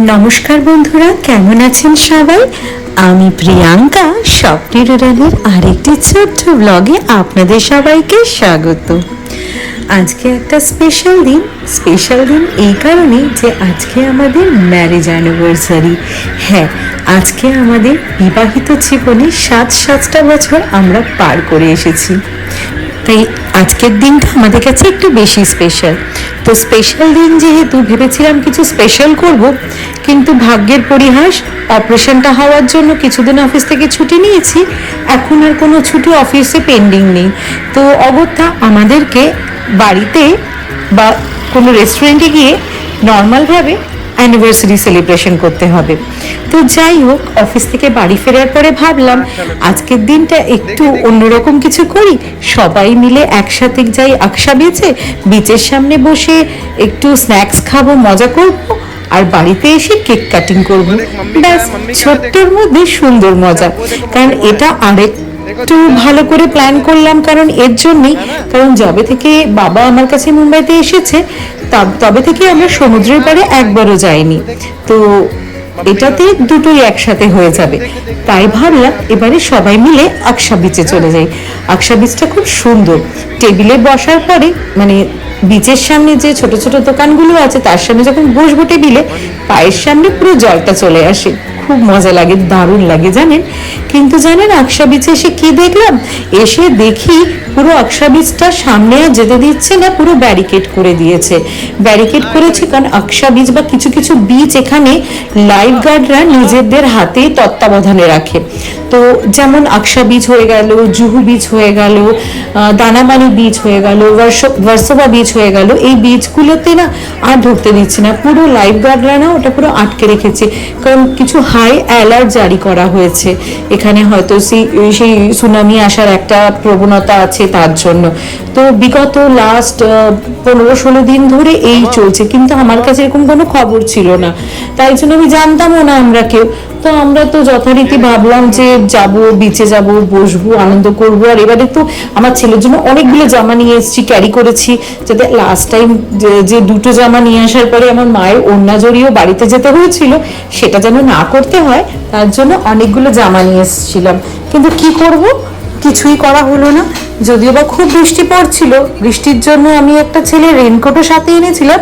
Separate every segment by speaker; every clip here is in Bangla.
Speaker 1: নমস্কার বন্ধুরা, কেমন আছেন সবাই? আমি প্রিয়াঙ্কা স্বপ্নি রুরালের আরেকটি ছোট্ট ব্লগে আপনাদের সবাইকে স্বাগত। আজকে একটা স্পেশাল দিন। স্পেশাল দিন এই কারণে যে আজকে আমাদের ম্যারেজ অ্যানিভার্সারি হ্যাঁ আজকে আমাদের বিবাহিত জীবনে সাত সাতটা বছর আমরা পার করে এসেছি। তাই আজকের দিনটা আমাদের কাছে একটু বেশি স্পেশাল তো স্পেশাল দিন যেহেতু ভেবেছিলাম কিছু স্পেশাল করব, কিন্তু ভাগ্যের পরিহাস অপারেশনটা হওয়ার জন্য কিছুদিন অফিস থেকে ছুটি নিয়েছি, এখন আর কোনো ছুটি অফিসে পেন্ডিং নেই। তো অগত্যা আমাদেরকে বাড়িতে বা কোনো রেস্টুরেন্টে গিয়ে নর্মালভাবে অ্যানিভার্সারি সেলিব্রেশন করতে হবে। তো যাই হোক অফিস থেকে বাড়ি ফেরার পরে ভাবলাম, আজকের দিনটা একটু অন্যরকম কিছু করি। সবাই মিলে একসাথে যাই আকশা বেচে বিচের সামনে বসে একটু স্ন্যাক্স খাব, মজা করব, আর বাড়িতে এসে কেক কাটিং করব। ব্যাস, ছোট্টর মধ্যে সুন্দর মজা। কারণ এটা আরেক একটু ভালো করে প্ল্যান করলাম, কারণ এর জন্যই, কারণ যবে থেকে বাবা আমার কাছে মুম্বাইতে এসেছে, তবে থেকে আমরা সমুদ্রের পাড়ে একবারও যাইনি। তো এটাতে দুটোই একসাথে হয়ে যাবে। তাই ভাবলাম এবারে সবাই মিলে আকশা বিচে চলে যাই। আকশা বিচটা খুব সুন্দর। টেবিলে বসার পরে মানে বিচের সামনে যে ছোট ছোট দোকানগুলো আছে, তার সামনে যখন বসবো টেবিলে পায়ের সামনে পুরো জলটা চলে আসে। খুব মজা লাগে, দারুণ লাগে, জানেন? কিন্তু জানেন আকশা বিচে এসে কি দেখলাম? এসে দেখি পুরো আকশা বিচটা সামনে আর যেতে দিচ্ছে না, পুরো ব্যারিকেড করে দিয়েছে। ব্যারিকেড করেছে কারণ আকশা বিচ বা কিছু কিছু বিচ এখানে লাইফ গার্ডরা নিজেদের হাতে তত্ত্বাবধানে রাখে। তো যেমন আকশা বিচ হয়ে গেল, জুহু বিচ হয়ে গেল দানাবানি বিচ হয়ে গেল ভার্সোভা বিচ হয়ে গেল, এই বিচগুলোতে না আর ঢুকতে দিচ্ছে না। পুরো লাইফ গার্ডরা না ওটা পুরো আটকে রেখেছে। কারণ কিছু হাই অ্যালার্ট জারি করা হয়েছে। এখানে হয়তো সেই সেই সুনামি আসার একটা প্রবণতা আছে তার জন্য। তো বিগত লাস্ট পনেরো ষোলো দিন ধরে এই চলছে। কিন্তু আমার কাছে এরকম কোনো খবর ছিল না। তাই জন্য আমি জানতামও না আমরা কেউ। তো আমরা তো যথারীতি ভাবলাম যে যাব বিচে যাব, বসবো, আনন্দ করব। আর এবারে তো আমার ছেলের জন্য অনেকগুলো জামা নিয়ে এসেছি ক্যারি করেছি, যাতে লাস্ট টাইম যে দুটো জামা নিয়ে আসার পরে আমার মায়ের ওড়না জড়িয়েও বাড়িতে যেতে হয়েছিল, সেটা যেন না করতে হয়, তার জন্য অনেকগুলো জামা নিয়ে এসেছিলাম। কিন্তু কি করব? কিছুই করা হলো না। যদিও বা খুব বৃষ্টি পড়ছিল, বৃষ্টির জন্য আমি একটা ছেলে রেনকোটও সাথে এনেছিলাম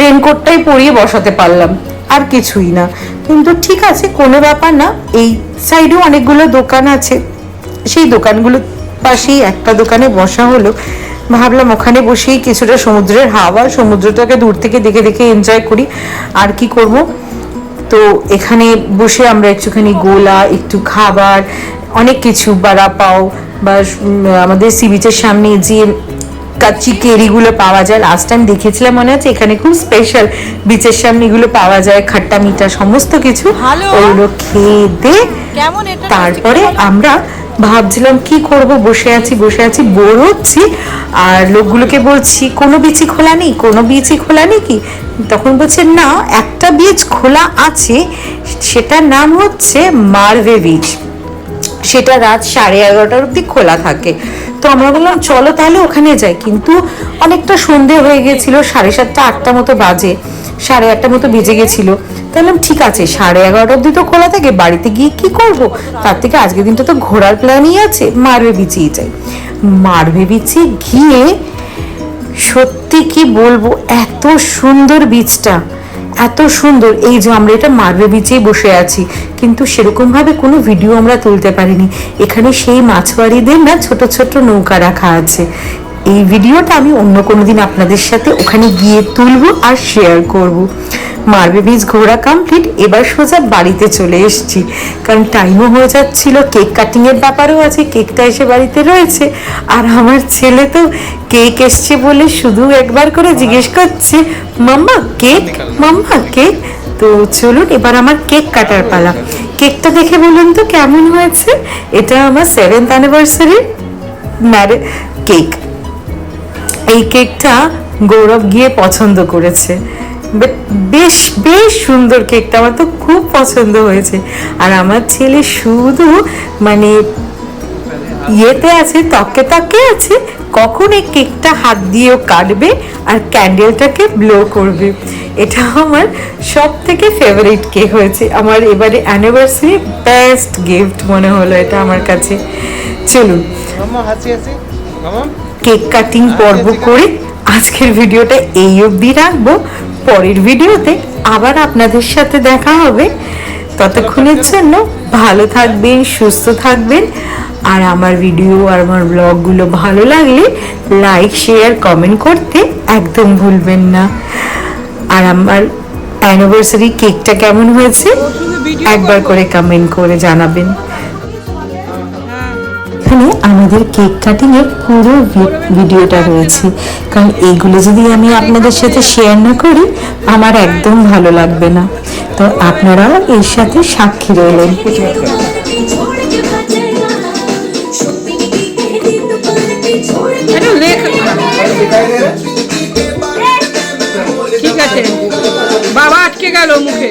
Speaker 1: রেনকোটটাই পরিয়ে বসাতে পারলাম, আর কিছুই না। কিন্তু ঠিক আছে, কোনো ব্যাপার না। এই সাইডেও অনেকগুলো দোকান আছে। সেই দোকানগুলোর পাশেই একটা দোকানে বসা হলো। ভাবলাম ওখানে বসেই কিছুটা সমুদ্রের হাওয়া, সমুদ্রটাকে দূর থেকে দেখে দেখে এনজয় করি। আর কি করব? তো এখানে বসে আমরা একটুখানি গোলা, একটু খাবার, অনেক কিছু বাড়া পাও বা আমাদের সি বিচের সামনে যে কাচ্চি কেরিগুলো পাওয়া যায়। লাস্ট টাইম দেখেছিলাম মনে আছে? এখানে খুব স্পেশাল বিচের সামনে এগুলো পাওয়া যায় খাট্টা মিঠা সমস্ত কিছু। ওগুলো খেয়ে দে। তারপরে আমরা ভাবছিলাম কি করব? বসে আছি বসে আছি বোর হচ্ছি। আর লোকগুলোকে বলছি কোনো বিচি খোলা নেই? কোনো বিচি খোলা নেই কি? তখন বলছে না একটা বীজ খোলা আছে। সেটার নাম হচ্ছে মার্ভে বীজ সেটা রাত সাড়ে এগারোটার অবধি খোলা থাকে। তো আমরা বললাম, চলো তাহলে ওখানে যাই। কিন্তু অনেকটা সন্ধে হয়ে গেছিল সাড়ে সাতটা, আটটা মতো বাজে, সাড়ে আটটা মতো বেজে গেছিল তাহলে ঠিক আছে, সাড়ে এগারোটা অবধি তো খোলা থাকে, বাড়িতে গিয়ে কি করব? তার থেকে আজকের দিনটা তো ঘোরার প্ল্যানই আছে, মারবে বিচিয়ে যাই। মারবে বিচে গিয়ে সত্যি কি বলব, এত সুন্দর বীজটা এত সুন্দর। এই যে আমরা এটা মার্বে বিচেই বসে আছি। কিন্তু সেরকমভাবে কোনো ভিডিও আমরা তুলতে পারিনি। এখানে সেই মাছবাড়িদের না ছোট ছোট নৌকা রাখা আছে। এই ভিডিওটা আমি অন্য কোনো দিন আপনাদের সাথে ওখানে গিয়ে তুলব আর শেয়ার করব। মারবে বীজ ঘোরা কমপ্লিট এবার সোজা বাড়িতে চলে এসেছি। কারণ টাইমও হয়ে যাচ্ছিল কেক কাটিংয়ের ব্যাপারও আছে কেকটা এসে বাড়িতে রয়েছে। আর আমার ছেলে তো কেক এসছে বলে শুধু একবার করে জিজ্ঞেস করছে, মাম্মা কেক মাম্মা কেক তো চলুন, এবার আমার কেক কাটার পালা। কেকটা দেখে বলুন তো কেমন হয়েছে? এটা আমার সেভেন্থ অ্যানিভার্সারির ম্যারে কেক এই কেকটা গৌরব গিয়ে পছন্দ করেছে। বেশ বেশ সুন্দর কেকটা আমার তো খুব পছন্দ হয়েছে। আর আমার ছেলে শুধু মানে ইয়েতে আছে তকে তকে আছে কখন এই কেকটা হাত দিয়েও কাটবে আর ক্যান্ডেলটাকে ব্লো করবে। এটা আমার সব থেকে ফেভারিট কেক হয়েছে। আমার এবারে অ্যানিভার্সারি বেস্ট গিফট মনে হলো এটা আমার কাছে। চলুন। কেক কাটিং পর্ব করে আজকের ভিডিওটা এই অবধি রাখব। পরের ভিডিওতে আবার আপনাদের সাথে দেখা হবে। ততক্ষণের জন্য ভালো থাকবেন, সুস্থ থাকবেন। আর আমার ভিডিও আর আমার ব্লগগুলো ভালো লাগলে লাইক, শেয়ার, কমেন্ট করতে একদম ভুলবেন না। আর আমার অ্যানিভার্সারি কেকটা কেমন হয়েছে? একবার করে কমেন্ট করে জানাবেন। এখানে আমাদের কেক কাটিংয়ের পুরো ভিডিওটা রয়েছে। কারণ এইগুলো যদি আমি আপনাদের সাথে শেয়ার না করি, আমার একদম ভালো লাগবে না। তো আপনারাও এর সাথে সাক্ষী রইলেন।
Speaker 2: বাবা আটকে গেল মুখে।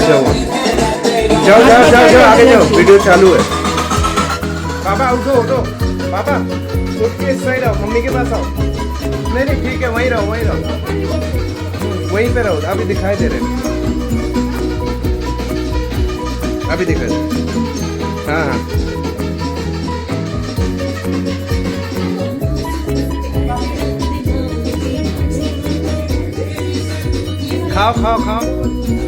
Speaker 3: जाओ जाओ। जाओ जाओ जाओ जाओ, आगे जाओ। वीडियो चालू है। पापा उठो उठो। पापा उठ के इस साइड आओ, मम्मी के पास आओ। नहीं नहीं, ठीक है, वहीं रहो वहीं रहो। वहीं पे रहो, अभी दिखाई दे रहे। अभी दिखाई दे हाँ हाँ। खाओ खाओ खाओ।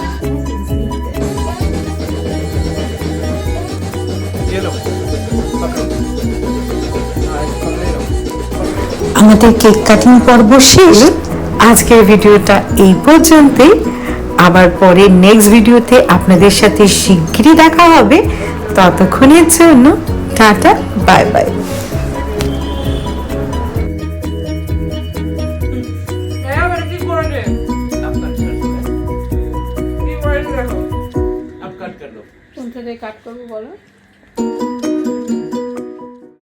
Speaker 1: আমাদের কেক কাটিং পর্ব শেষ। আজকের ভিডিওটা এই পর্যন্তই। আবার পরে নেক্সট ভিডিওতে আপনাদের সাথে শিগগিরই দেখা হবে। ততক্ষণের জন্য টাটা বাই বাই
Speaker 2: কাট করব বলো? thank you